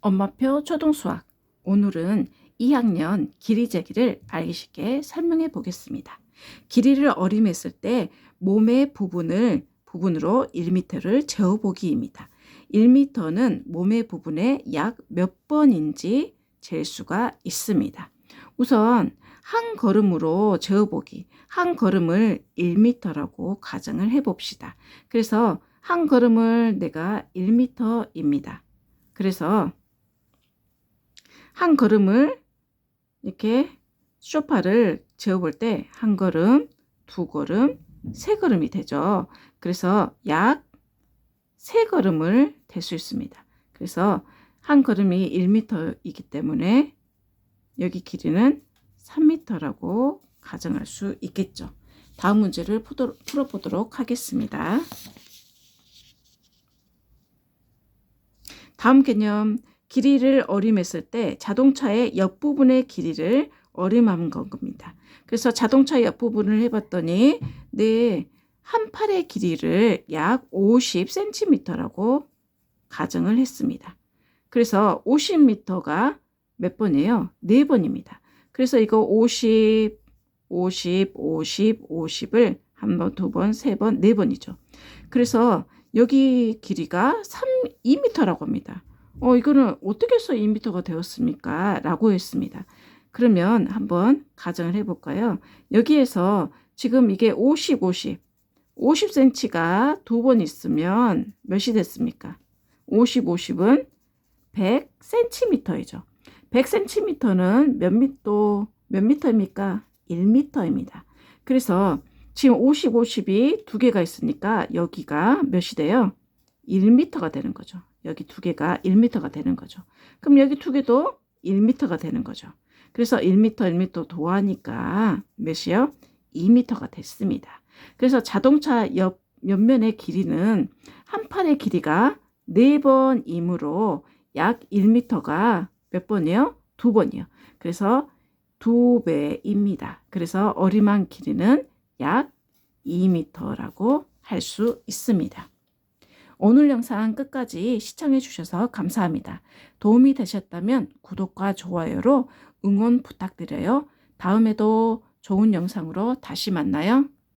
엄마표 초등수학 오늘은 2학년 길이 재기를 알기 쉽게 설명해 보겠습니다. 길이를 어림했을 때 몸의 부분을 부분으로 1m를 재어보기입니다. 1m는 몸의 부분에 약 몇 번인지 잴 수가 있습니다. 우선 한 걸음으로 재어보기, 한 걸음을 1m라고 가정을 해봅시다. 그래서 한 걸음을 내가 1m입니다. 그래서 한 걸음을 이렇게 소파를 재어볼 때 한 걸음, 두 걸음, 세 걸음이 되죠. 그래서 약 세 걸음을 될 수 있습니다. 그래서 한 걸음이 1m이기 때문에 여기 길이는 3m라고 가정할 수 있겠죠. 다음 문제를 풀어보도록 하겠습니다. 다음 개념 길이를 어림했을 때 자동차의 옆부분의 길이를 어림한 겁니다. 그래서 자동차 옆부분을 해봤더니 내한 팔의 길이를 약 50cm라고 가정을 했습니다. 그래서 50m가 몇 번이에요? 4번입니다. 그래서 이거 50, 50, 50, 50을 한 번, 두 번, 세 번, 네 번이죠. 그래서 여기 길이가 3, 2m라고 합니다. 어, 이거는 어떻게 해서 2m가 되었습니까? 라고 했습니다. 그러면 한번 가정을 해볼까요? 여기에서 지금 이게 50, 50, 50cm가 두 번 있으면 몇이 됐습니까? 50, 50은 100cm이죠. 100cm는 몇 미터, 몇 미터입니까? 1미터입니다. 그래서 지금 50, 50이 두 개가 있으니까 여기가 몇이 돼요? 1미터가 되는 거죠. 여기 두 개가 1미터가 되는 거죠. 그럼 여기 두 개도 1미터가 되는 거죠. 그래서 1미터, 1미터 도하니까 몇이요? 2미터가 됐습니다. 그래서 자동차 옆 옆면의 길이는 한 팔의 길이가 4번이므로 약 1미터가 몇 번이요? 두 번이요. 그래서 두 배입니다. 그래서 어림한 길이는 약 2미터라고 할 수 있습니다. 오늘 영상 끝까지 시청해 주셔서 감사합니다. 도움이 되셨다면 구독과 좋아요로 응원 부탁드려요. 다음에도 좋은 영상으로 다시 만나요.